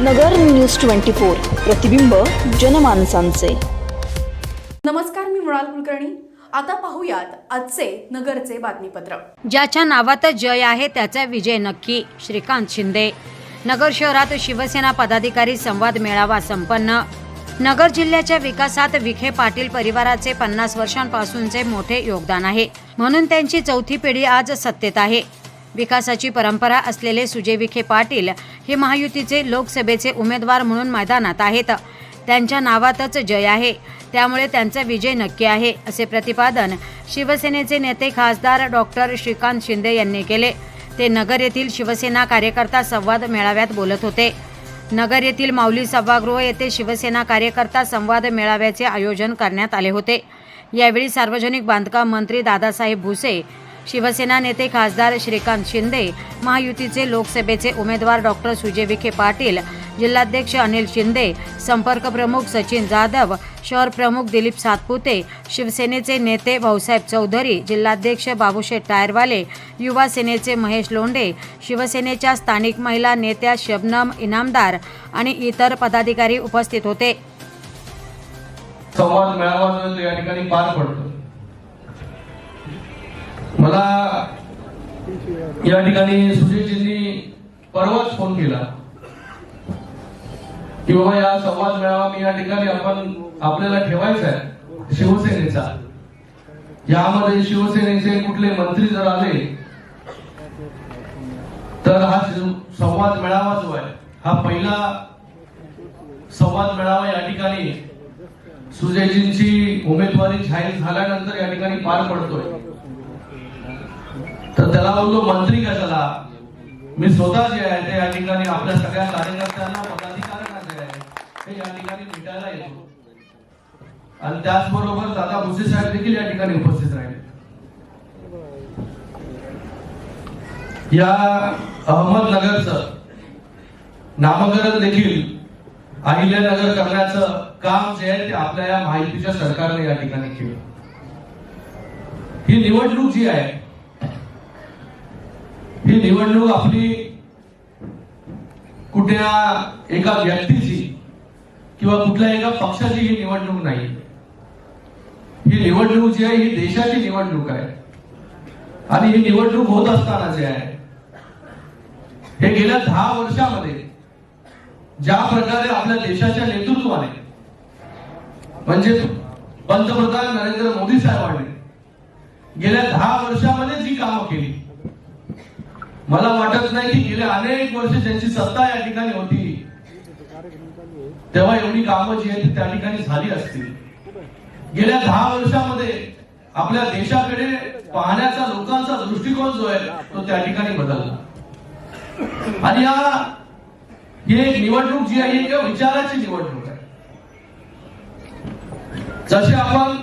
नगर news twenty four प्रतिबिंब जनमानसांचे. नमस्कार मी मृणाल कुलकर्णी. आता पाहूयात आजचे नगरचे बातमीपत्र. ज्याच्या नावातच जय आहे त्याचा विजय नक्की. श्रीकांत शिंदे. नगर शहरात शिवसेना पदाधिकारी संवाद मेळावा संपन्न. नगर जिल्ह्याच्या विकासात विखे पाटील परिवाराचे पन्नास वर्षांपासूनचे मोठे योगदान आहे. म्हणून त्यांची चौथी पिढी आज सत्तेत आहे. विकासाची परंपरा असलेले सुजय विखे पाटील हे महायुतीचे लोकसभेचे उमेदवार म्हणून मैदानात आहेत. त्यांच्या नावातच जय आहे. त्यामुळे त्यांचा विजय नक्की आहे असे प्रतिपादन शिवसेनेचे नेते खासदार डॉक्टर श्रीकांत शिंदे यांनी केले. ते नगर येथील शिवसेना कार्यकर्ता संवाद मेळाव्यात बोलत होते. नगर येथील माऊली सभागृह येथे शिवसेना कार्यकर्ता संवाद मेळाव्याचे आयोजन करण्यात आले होते. यावेळी सार्वजनिक बांधकाम मंत्री दादासाहेब भुसे शिवसेना नेते खासदार श्रीकांत शिंदे महायुतीचे लोकसभेचे उमेदवार डॉक्टर सुजय विखे पाटील जिल्हाध्यक्ष अनिल शिंदे संपर्क प्रमुख सचिन जाधव शहर प्रमुख दिलीप सातपुते शिवसेनेचे नेते भाऊसाहेब चौधरी जिल्हाध्यक्ष बाबूशेठ टायरवाले युवा सेनेचे महेश लोंढे शिवसेनेच्या स्थानिक महिला नेत्या शबनम इनामदार आणि इतर पदाधिकारी उपस्थित होते. संवाद मेळावा या ठिकाणी पार पडतो. मला या ठिकाणी सुशीलजींनी परवाच फोन केला की बाबा या संवाद मेळावा मी या ठिकाणी आपण आपल्याला ठेवायचा आहे. शिवसेनेचा. यामध्ये शिवसेनेचे कुठले मंत्री जर आले तर हा संवाद मेळावा जो आहे हा पहिला संवाद मेळावा या ठिकाणी सुजयजींची उमेदवारी जाहीर झाल्यानंतर या ठिकाणी पार पडतोय. तर त्याला बोलतो मंत्री कशाला? मी स्वतः जे आहे ते या ठिकाणी आपल्या सगळ्या कार्यकर्त्यांना पदाधिकाऱ्यांना जे आहे ते या ठिकाणी भेटायला येतो. आणि त्याचबरोबर दादा भुसे साहेब देखील या ठिकाणी उपस्थित राहिले. या अहमदनगरचं नामकरण देखील अहिल्यानगर करण्याचं काम जे आहे ते आपल्या या माहितीच्या सरकारने या ठिकाणी केलं. ही निवडणूक जी आहे ही निवडणूक आपली कुठल्या एका व्यक्तीची किंवा कुठल्या एका पक्षाची ही निवडणूक नाही. ही निवडणूक जी आहे ही देशाची निवडणूक आहे. आणि ही निवडणूक होत असताना जे आहे हे गेल्या दहा वर्षामध्ये ज्या प्रकारे आपल्या देशाच्या नेतृत्वाने म्हणजे पंतप्रधान नरेंद्र मोदी साहेबांनी गेल्या दहा वर्षामध्ये जी कामं केली मला वाटत नाही की गेले अनेक वर्ष ज्यांची सत्ता या ठिकाणी होती तेव्हा एवढी कामं जी आहेत त्या ठिकाणी झाली असतील. गेल्या दहा वर्षामध्ये आपल्या देशाकडे पाहण्याचा लोकांचा दृष्टिकोन जो आहे तो त्या ठिकाणी बदलला. आणि या ही एक निवडणूक जी आहे किंवा विचाराची निवडणूक आहे. जसे आपण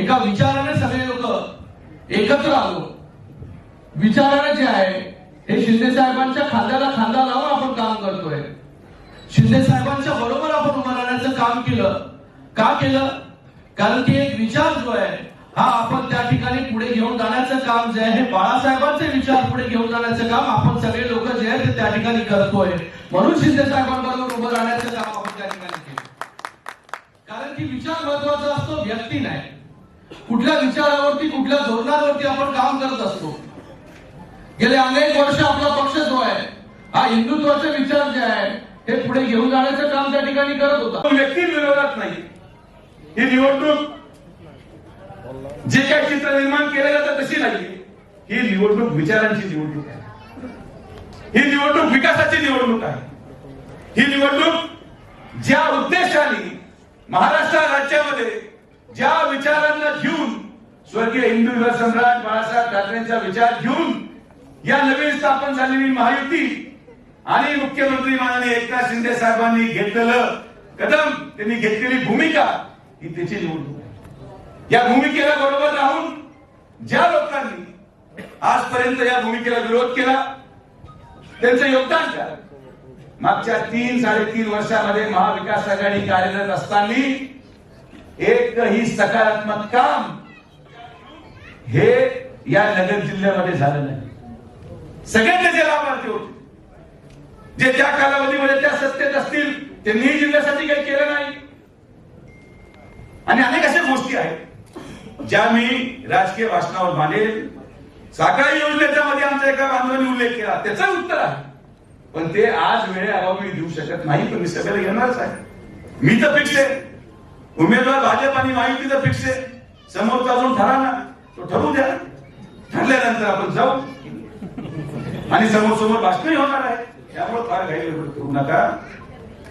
एका विचाराने सगळे लोक एकत्र आलो विचाराने जे आहे हे शिंदे साहेबांच्या खांद्याला खांदा लावून आपण काम करतोय. शिंदे साहेबांच्या बरोबर आपण उभं राहण्याचं काम केलं. का केलं? कारण की एक विचार जो आहे हा आपण त्या ठिकाणी पुढे घेऊन जाण्याचं काम जे आहे हे बाळासाहेबांचे विचार पुढे घेऊन जाण्याचं काम आपण सगळे लोक जे आहे ते त्या ठिकाणी करतोय. म्हणून शिंदे साहेबांबरोबर उभं राहण्याचं काम आपण त्या ठिकाणी केलं. कारण की विचार महत्त्वाचा असतो व्यक्ती नाही. कुठल्या विचारावरती कुठल्या धोरणावरती आपण काम करत असतो. गेले अनेक वर्ष आपला पक्ष जो आहे हा हिंदुत्वाचे विचार जे आहे हे पुढे घेऊन जाण्याचं काम त्या ठिकाणी करत होता. व्यक्ती विरोधात नाही. ही निवडणूक जे काही चित्र निर्माण केले जातं तशी नाही. ही निवडणूक विचारांची निवडणूक आहे. ही निवडणूक विकासाची निवडणूक आहे. ही निवडणूक ज्या उद्देशाने महाराष्ट्र राज्यामध्ये ज्या विचारांना घेऊन स्वर्गीय हिंदू युवा सम्राट बाळासाहेब ठाकरेंचा विचार घेऊन या नवीन स्थापन झालेली महायुती आणि मुख्यमंत्री माननीय एकनाथ शिंदे साहेबांनी घेतलेलं कदम त्यांनी घेतलेली भूमिका ही त्याची निवडणूक आहे. या भूमिकेला बरोबर राहून ज्या लोकांनी आजपर्यंत या भूमिकेला विरोध केला त्यांचं योगदान द्या. मागच्या तीन साडेतीन वर्षामध्ये महाविकास आघाडी कार्यरत असताना एकही सकारात्मक काम हे या नगर जिल्ह्यामध्ये झालं नाही. सगळे त्याचे लाभार्थी होते जे त्या कालावधीमध्ये त्या सत्तेत असतील त्यांनीही जिल्ह्यासाठी काही केलं नाही. आणि अनेक अशा गोष्टी आहेत ज्या मी राजकीय भाषणावर मानेल. साखळी योजनेच्या मध्ये आमच्या एका बांधवांनी उल्लेख केला त्याचं उत्तर आहे. पण ते आज वेळेअभावी मी देऊ शकत नाही पण मी सगळ्याला घेणारच आहे. मी तर फिक्स आहे. उमेदवार भाजप आणि महायुतीचा फिक्स आहे. समोरचा अजून ठरा ना तो ठरवू द्या. ठरल्यानंतर आपण जाऊ. आणि समोर समोर भाषणही होणार आहे. त्यामुळे फार काही करू नका.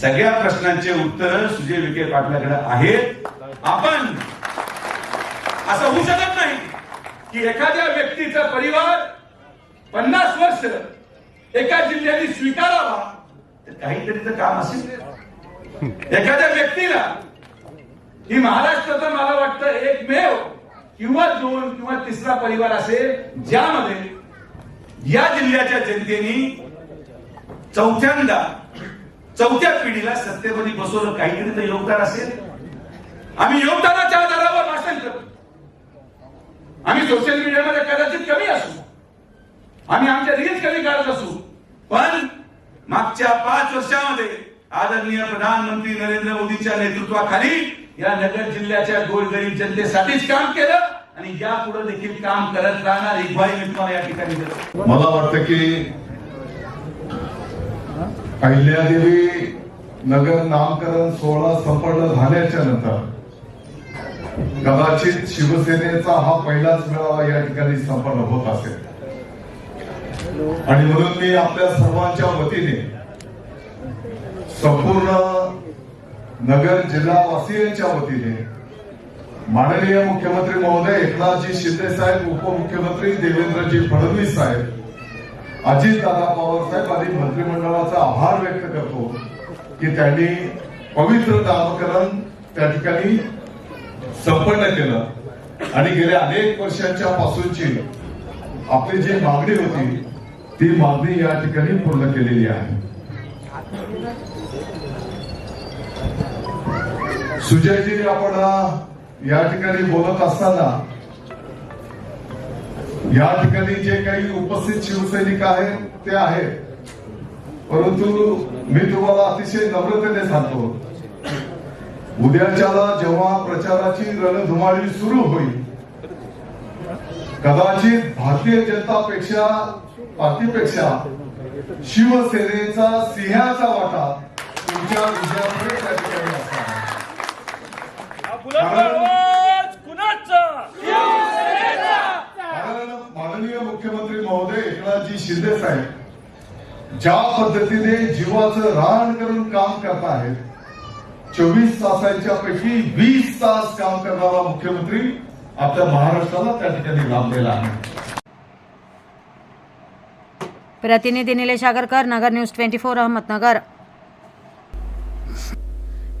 सगळ्या प्रश्नांचे उत्तर सुजय विखे पाटलाकडे आहेत. आपण असं होऊ शकत नाही की एखाद्या व्यक्तीचा परिवार पन्नास वर्ष एका जिल्ह्याने स्वीकारावा. तर काहीतरी तर काम असेल. एखाद्या व्यक्तीला ही महाराष्ट्राचा मला वाटतं एकमेव किंवा दोन किंवा तिसरा परिवार असेल ज्यामध्ये या जिल्ह्याच्या जनतेने चौथ्यांदा चौथ्या पिढीला सत्तेमध्ये बसवलं. काहीतरी तर योगदान असेल. आम्ही योगदानाच्या आधारावर भाषण करतो. आम्ही सोशल मीडियामध्ये कदाचित कमी असू. आम्ही आमच्या रील्स कमी काढत असू. पण मागच्या पाच वर्षामध्ये आदरणीय प्रधानमंत्री नरेंद्र मोदींच्या नेतृत्वाखाली या नगर जिल्ह्याच्या गोरगरीब जनतेसाठीच काम केलं. आणि यापुढे देखील काम करत राहणार ही ग्वाही मी तुम्हाला या ठिकाणी देतो. मला वाटतं की अहिल्यादेवी नगर नामकरण सोहळा संपन्न झाल्याच्यानंतर कदाचित शिवसेनेचा हा पहिलाच मेळावा या ठिकाणी संपन्न होत असेल. आणि म्हणून मी आपल्या सर्वांच्या वतीने संपूर्ण नगर जिल्हावासियांच्या वतीने माननीय मुख्यमंत्री महोदय एकनाथजी शिंदे साहेब उपमुख्यमंत्री देवेंद्रजी फडणवीस साहेब अजितदादा पवार साहेब आणि मंत्रिमंडळाचा आभार व्यक्त करतो की त्यांनी पवित्र नामकरण त्या ठिकाणी संपन्न केलं. आणि गेल्या अनेक वर्षांच्या पासूनची आपली जी मागणी होती ती मागणी या ठिकाणी पूर्ण केलेली आहे. सुजयजी आपण या ठिकाणी बोलत असताना या ठिकाणी जे काही उपस्थित शिवसैनिक आहेत ते आहेत. परंतु मी तुम्हाला अतिशय नम्रतेने सांगतो उद्याच्याला जेव्हा प्रचाराची रणधुमाळी सुरू होईल कदाचित भारतीय जनता पेक्षा पार्टीपेक्षा शिवसेनेचा सिंहाचा वाटा तुमच्या विजयामुळे त्या ठिकाणी माननीय मुख्यमंत्री महोदय एकनाथजी शिंदे साहेब ज्या पद्धतीने जीवाचं रान करून काम करत आहेत चोवीस तासांच्या पैकी वीस तास काम करणारा मुख्यमंत्री आपल्या महाराष्ट्राला त्या ठिकाणी लाभलेला आहे. प्रतिनिधी Nilesh Agarkar Nagar news twenty four Ahmednagar.